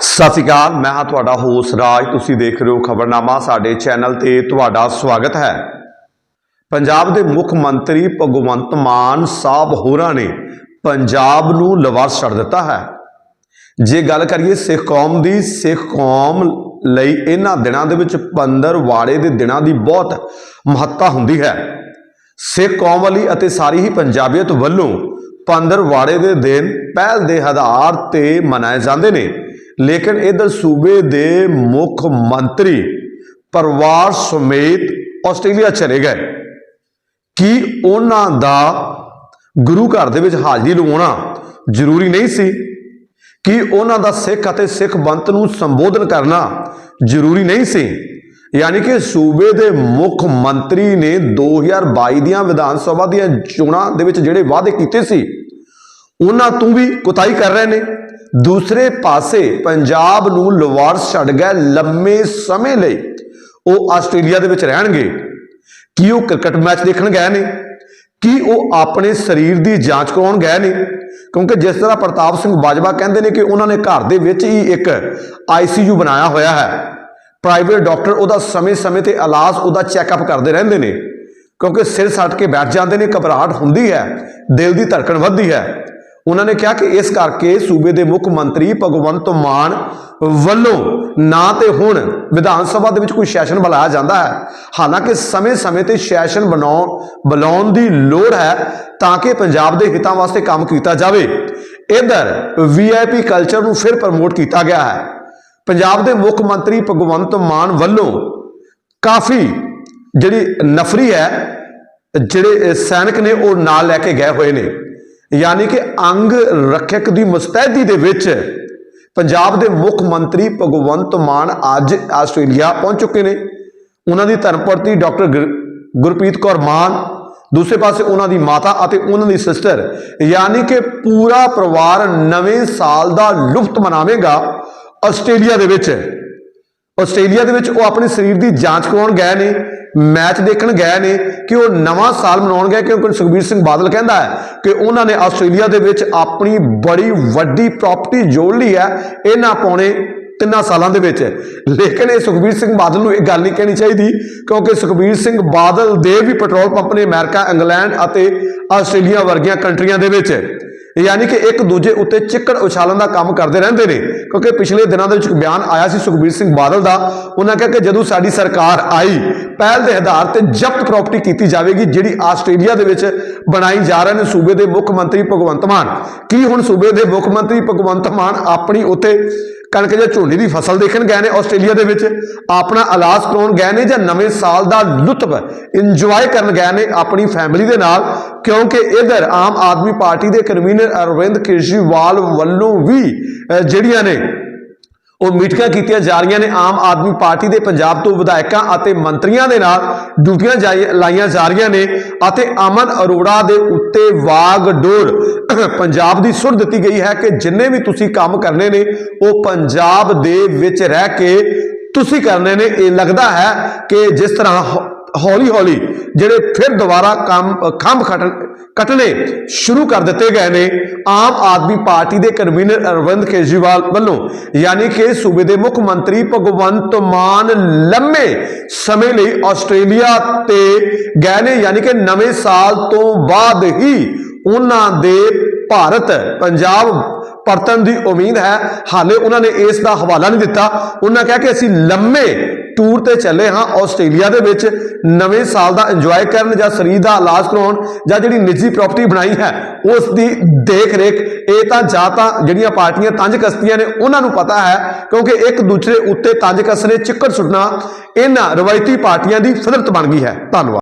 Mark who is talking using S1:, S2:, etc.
S1: ਸਤਿ ਸ਼੍ਰੀ ਅਕਾਲ, ਮੈਂ ਹਾਂ ਤੁਹਾਡਾ ਹੋਸ ਰਾਜ। ਤੁਸੀਂ ਦੇਖ ਰਹੇ ਹੋ ਖਬਰਨਾਮਾ, ਸਾਡੇ ਚੈਨਲ ਤੇ ਤੁਹਾਡਾ ਸਵਾਗਤ ਹੈ। ਪੰਜਾਬ ਦੇ ਮੁੱਖ ਮੰਤਰੀ ਭਗਵੰਤ ਮਾਨ ਸਾਹਿਬ ਹੋਰਾਂ ਨੇ ਪੰਜਾਬ ਨੂੰ ਲਵਾਰਸ ਛੱਡ ਦਿੱਤਾ ਹੈ। ਜੇ ਗੱਲ ਕਰੀਏ ਸਿੱਖ ਕੌਮ ਦੀ, ਸਿੱਖ ਕੌਮ ਲਈ ਇਹਨਾਂ ਦਿਨਾਂ ਦੇ ਵਿੱਚ ਪੰਦਰਵਾੜੇ ਦੇ ਦਿਨਾਂ ਦੀ ਬਹੁਤ ਮਹੱਤਤਾ ਹੁੰਦੀ ਹੈ। ਸਿੱਖ ਕੌਮ ਵਾਲੀ ਅਤੇ ਸਾਰੀ ਹੀ ਪੰਜਾਬੀਅਤ ਵੱਲੋਂ ਪੰਦਰ ਦੇ ਦਿਨ ਪਹਿਲ ਦੇ ਆਧਾਰ ਤੇ ਮਨਾਏ ਜਾਂਦੇ ਨੇ। ਲੇਕਿਨ ਇਧਰ ਸੂਬੇ ਦੇ ਮੁੱਖ ਮੰਤਰੀ ਪਰਿਵਾਰ ਸਮੇਤ ਆਸਟ੍ਰੇਲੀਆ ਚਲੇ ਗਏ। ਕੀ ਉਹਨਾਂ ਦਾ ਗੁਰੂ ਘਰ ਦੇ ਵਿੱਚ ਹਾਜ਼ਰੀ ਲਵਾਉਣਾ ਜ਼ਰੂਰੀ ਨਹੀਂ ਸੀ? ਕਿ ਉਹਨਾਂ ਦਾ ਸਿੱਖ ਅਤੇ ਸਿੱਖ ਬੰਤ ਨੂੰ ਸੰਬੋਧਨ ਕਰਨਾ ਜ਼ਰੂਰੀ ਨਹੀਂ ਸੀ? ਯਾਨੀ ਕਿ ਸੂਬੇ ਦੇ ਮੁੱਖ ਮੰਤਰੀ ਨੇ 2022 ਦੀਆਂ ਵਿਧਾਨ ਸਭਾ ਦੀਆਂ ਚੋਣਾਂ ਦੇ ਵਿੱਚ ਜਿਹੜੇ ਵਾਅਦੇ ਕੀਤੇ ਸੀ, ਉਹਨਾਂ ਤੋਂ ਵੀ ਕੁਤਾਈ ਕਰ ਰਹੇ ਨੇ। ਦੂਸਰੇ ਪਾਸੇ ਪੰਜਾਬ ਨੂੰ ਲਵਾਰਸ ਛੱਡ ਗਏ ਲੰਮੇ ਸਮੇਂ ਲਈ। ਉਹ ਆਸਟ੍ਰੇਲੀਆ ਦੇ ਵਿੱਚ ਰਹਿਣਗੇ। ਕੀ ਉਹ ਕ੍ਰਿਕਟ ਮੈਚ ਦੇਖਣ ਗਏ ਨੇ? ਕੀ ਉਹ ਆਪਣੇ ਸਰੀਰ ਦੀ ਜਾਂਚ ਕਰਾਉਣ ਗਏ ਨੇ? ਕਿਉਂਕਿ ਜਿਸ ਤਰ੍ਹਾਂ ਪ੍ਰਤਾਪ ਸਿੰਘ ਬਾਜਵਾ ਕਹਿੰਦੇ ਨੇ ਕਿ ਉਹਨਾਂ ਨੇ ਘਰ ਦੇ ਵਿੱਚ ਹੀ ਇੱਕ ਆਈਸੀਯੂ ਬਣਾਇਆ ਹੋਇਆ ਹੈ। ਪ੍ਰਾਈਵੇਟ ਡਾਕਟਰ ਉਹਦਾ ਸਮੇਂ-ਸਮੇਂ ਤੇ ਇਲਾਜ, ਉਹਦਾ ਚੈੱਕਅਪ ਕਰਦੇ ਰਹਿੰਦੇ ਨੇ। ਕਿਉਂਕਿ ਸਿਰ ਸੱਟ ਕੇ ਬੈਠ ਜਾਂਦੇ ਨੇ, ਘਬਰਾਹਟ ਹੁੰਦੀ ਹੈ, ਦਿਲ ਦੀ ਧੜਕਣ ਵੱਧਦੀ ਹੈ। ਉਹਨਾਂ ਨੇ ਕਿਹਾ ਕਿ ਇਸ ਕਰਕੇ ਸੂਬੇ ਦੇ ਮੁੱਖ ਮੰਤਰੀ ਭਗਵੰਤ ਮਾਨ ਵੱਲੋਂ ਨਾ ਤੇ ਹੁਣ ਵਿਧਾਨ ਸਭਾ ਦੇ ਵਿੱਚ ਕੋਈ ਸੈਸ਼ਨ ਬੁਲਾਇਆ ਜਾਂਦਾ ਹੈ। ਹਾਲਾਂਕਿ ਸਮੇਂ-ਸਮੇਂ ਤੇ ਸੈਸ਼ਨ ਬਣਾਉਣ ਬੁਲਾਉਣ ਦੀ ਲੋੜ ਹੈ ਤਾਂ ਕਿ ਪੰਜਾਬ ਦੇ ਹਿੱਤਾਂ ਵਾਸਤੇ ਕੰਮ ਕੀਤਾ ਜਾਵੇ। ਇਧਰ ਵੀਆਈਪੀ ਕਲਚਰ ਨੂੰ ਫਿਰ ਪ੍ਰਮੋਟ ਕੀਤਾ ਗਿਆ ਹੈ। ਪੰਜਾਬ ਦੇ ਮੁੱਖ ਮੰਤਰੀ ਭਗਵੰਤ ਮਾਨ ਵੱਲੋਂ ਕਾਫੀ ਜਿਹੜੀ ਨਫਰੀ ਹੈ, ਜਿਹੜੇ ਸੈਨਿਕ ਨੇ ਉਹ ਨਾਲ ਲੈ ਕੇ ਗਏ ਹੋਏ ਨੇ। ਯਾਨੀ ਕਿ ਅੰਗ ਰੱਖਿਅਕ ਦੀ ਮੁਸਤੈਦੀ ਦੇ ਵਿੱਚ ਪੰਜਾਬ ਦੇ ਮੁੱਖ ਮੰਤਰੀ ਭਗਵੰਤ ਮਾਨ ਅੱਜ ਆਸਟ੍ਰੇਲੀਆ ਪਹੁੰਚ ਚੁੱਕੇ ਨੇ। ਉਹਨਾਂ ਦੀ ਧਰਮਪਤਨੀ ਡਾਕਟਰ ਗੁਰ- ਗੁਰਪ੍ਰੀਤ ਕੌਰ ਮਾਨ, ਦੂਸਰੇ ਪਾਸੇ ਉਹਨਾਂ ਦੀ ਮਾਤਾ ਅਤੇ ਉਹਨਾਂ ਦੀ ਸਿਸਟਰ। ਯਾਨੀ ਕਿ ਪੂਰਾ ਪਰਿਵਾਰ ਨਵੇਂ ਸਾਲ ਦਾ ਲੁਫਤ ਮਨਾਵੇਗਾ ਆਸਟ੍ਰੇਲੀਆ ਦੇ ਵਿੱਚ। ਆਸਟ੍ਰੇਲੀਆ ਦੇ ਵਿੱਚ ਉਹ ਆਪਣੇ ਸਰੀਰ ਦੀ ਜਾਂਚ ਕਰਾਉਣ ਗਏ ਨੇ। ਮੈਚ ਦੇਖਣ ਗਏ ਨੇ ਕਿ ਉਹ ਨਵਾਂ ਸਾਲ ਮਨਾਉਣ ਗਏ ਕਿਉਂਕਿ ਸੁਖਬੀਰ ਸਿੰਘ ਬਾਦਲ ਕਹਿੰਦਾ ਹੈ ਕਿ ਉਹਨਾਂ ਨੇ ਆਸਟ੍ਰੇਲੀਆ ਦੇ ਵਿੱਚ ਆਪਣੀ ਬੜੀ ਵੱਡੀ ਪ੍ਰਾਪਰਟੀ ਜੋੜ ਲਈ ਹੈ, ਇਹਨਾਂ ਪੌਣੇ ਤਿੰਨਾਂ ਸਾਲਾਂ ਦੇ ਵਿੱਚ। ਲੇਕਿਨ ਇਹ ਸੁਖਬੀਰ ਸਿੰਘ ਬਾਦਲ ਨੂੰ ਇਹ ਗੱਲ ਨਹੀਂ ਕਹਿਣੀ ਚਾਹੀਦੀ, ਕਿਉਂਕਿ ਸੁਖਬੀਰ ਸਿੰਘ ਬਾਦਲ ਦੇ ਵੀ ਪੈਟਰੋਲ ਪੰਪ ਨੇ ਅਮਰੀਕਾ, ਇੰਗਲੈਂਡ ਅਤੇ ਆਸਟ੍ਰੇਲੀਆ ਵਰਗੀਆਂ ਕੰਟਰੀਆਂ ਦੇ ਵਿੱਚ। ਯਾਨੀ ਕਿ ਇੱਕ ਦੂਜੇ ਉੱਤੇ ਚਿੱਕੜ ਉਛਾਲਣ ਦਾ ਕੰਮ ਕਰਦੇ ਰਹਿੰਦੇ ਨੇ। ਕਿਉਂਕਿ ਪਿਛਲੇ ਦਿਨਾਂ ਦੇ ਵਿੱਚ ਇੱਕ ਬਿਆਨ ਆਇਆ ਸੀ ਸੁਖਬੀਰ ਸਿੰਘ ਬਾਦਲ ਦਾ। ਉਹਨਾਂ ਕਿਹਾ ਕਿ ਜਦੋਂ ਸਾਡੀ ਸਰਕਾਰ ਆਈ, ਪਹਿਲ ਦੇ ਆਧਾਰ ਤੇ ਜ਼ਬਤ ਪ੍ਰਾਪਰਟੀ ਕੀਤੀ ਜਾਵੇਗੀ, ਜਿਹੜੀ ਆਸਟ੍ਰੇਲੀਆ ਦੇ ਵਿੱਚ ਬਣਾਈ ਜਾ ਰਹੇ ਨੇ ਸੂਬੇ ਦੇ ਮੁੱਖ ਮੰਤਰੀ ਭਗਵੰਤ ਮਾਨ। ਕੀ ਹੁਣ ਸੂਬੇ ਦੇ ਮੁੱਖ ਮੰਤਰੀ ਭਗਵੰਤ ਮਾਨ ਆਪਣੀ ਉੱਤੇ ਕਣਕ ਜਾਂ ਝੋਨੇ ਦੀ ਫਸਲ ਦੇਖਣ ਗਏ ਨੇ ਆਸਟ੍ਰੇਲੀਆ ਦੇ ਵਿੱਚ? ਆਪਣਾ ਇਲਾਜ ਕਰਾਉਣ ਗਏ ਨੇ ਜਾਂ ਨਵੇਂ ਸਾਲ ਦਾ ਲੁਤਫ ਇੰਜੋਏ ਕਰਨ ਗਏ ਨੇ ਆਪਣੀ ਫੈਮਿਲੀ ਦੇ ਨਾਲ? ਕਿਉਂਕਿ ਇਧਰ ਆਮ ਆਦਮੀ ਪਾਰਟੀ ਦੇ ਕਨਵੀਨਰ ਅਰਵਿੰਦ ਕੇਜਰੀਵਾਲ ਵੱਲੋਂ ਵੀ ਜਿਹੜੀਆਂ ਨੇ, ਉਹ ਮੀਟਿੰਗਾਂ ਕੀਤੀਆਂ ਜਾ ਰਹੀਆਂ ਨੇ। ਆਮ ਆਦਮੀ ਪਾਰਟੀ ਦੇ ਪੰਜਾਬ ਤੋਂ ਵਿਧਾਇਕਾਂ ਅਤੇ ਮੰਤਰੀਆਂ ਦੇ ਨਾਲ ਡਿਊਟੀਆਂ ਜਾਈ- ਲਾਈਆਂ ਜਾ ਰਹੀਆਂ ਨੇ ਅਤੇ ਅਮਨ ਅਰੋੜਾ ਦੇ ਉੱਤੇ ਵਾਗਡੋਰ ਪੰਜਾਬ ਦੀ ਸੁਰ ਦਿੱਤੀ ਗਈ ਹੈ ਕਿ ਜਿੰਨੇ ਵੀ ਤੁਸੀਂ ਕੰਮ ਕਰਨੇ ਨੇ, ਉਹ ਪੰਜਾਬ ਦੇ ਵਿੱਚ ਰਹਿ ਕੇ ਤੁਸੀਂ ਕਰਨੇ ਨੇ। ਇਹ ਲੱਗਦਾ ਹੈ ਕਿ ਜਿਸ ਤਰ੍ਹਾਂ ਹੌਲੀ ਹੌਲੀ ਜਿਹੜੇ ਫਿਰ ਦੁਬਾਰਾ ਕੰਮ, ਖੰਭ ਖਟਣ ਕੱਟਣੇ ਸ਼ੁਰੂ ਕਰ ਦਿੱਤੇ ਗਏ ਨੇ। ਆਮ ਆਦਮੀ ਪਾਰਟੀ ਦੇ ਕਨਵੀਨਰ ਅਰਵਿੰਦ ਕੇਜਰੀਵਾਲ ਵੱਲੋਂ, ਯਾਨੀ ਕਿ ਸੂਬੇ ਦੇ ਮੁੱਖ ਮੰਤਰੀ ਭਗਵੰਤ ਮਾਨ ਲੰਮੇ ਸਮੇਂ ਲਈ ਆਸਟ੍ਰੇਲੀਆ ਤੇ ਗਏ ਨੇ। ਯਾਨੀ ਕਿ ਨਵੇਂ ਸਾਲ ਤੋਂ ਬਾਅਦ ਹੀ ਉਹਨਾਂ ਦੇ ਭਾਰਤ, ਪੰਜਾਬ ਪਰਤਨ ਦੀ ਉਮੀਦ ਹੈ। ਹਾਲੇ ਉਹਨਾਂ ਨੇ ਇਸ ਦਾ ਹਵਾਲਾ ਨਹੀਂ ਦਿੱਤਾ। ਉਹਨਾਂ ਕਿਹਾ ਕਿ ਅਸੀਂ ਲੰਮੇ ਟੂਰ ਤੇ ਚੱਲੇ ਹਾਂ ਆਸਟ੍ਰੇਲੀਆ ਦੇ ਵਿੱਚ, ਨਵੇਂ ਸਾਲ ਦਾ ਇੰਜੋਏ ਕਰਨ ਜਾਂ ਸਰੀਰ ਦਾ ਇਲਾਜ ਕਰਾਉਣ ਜਾਂ ਜਿਹੜੀ ਨਿੱਜੀ ਪ੍ਰਾਪਰਟੀ ਬਣਾਈ ਹੈ ਉਸ ਦੀ ਦੇਖ ਰੇਖ ਇਹ ਤਾਂ ਜਾਂ ਤਾਂ ਜਿਹੜੀਆਂ ਪਾਰਟੀਆਂ ਤੰਜ ਕਸਤੀਆਂ ਨੇ, ਉਹਨਾਂ ਨੂੰ ਪਤਾ ਹੈ, ਕਿਉਂਕਿ ਇੱਕ ਦੂਸਰੇ ਉੱਤੇ ਤੰਜ ਕਸਣੇ ਚਿੱਕੜ ਸੁੱਟਣਾ, ਇਹਨਾਂ ਰਵਾਇਤੀ ਪਾਰਟੀਆਂ ਦੀ ਫਿਦਰਤ ਬਣ ਗਈ ਹੈ। ਧੰਨਵਾਦ।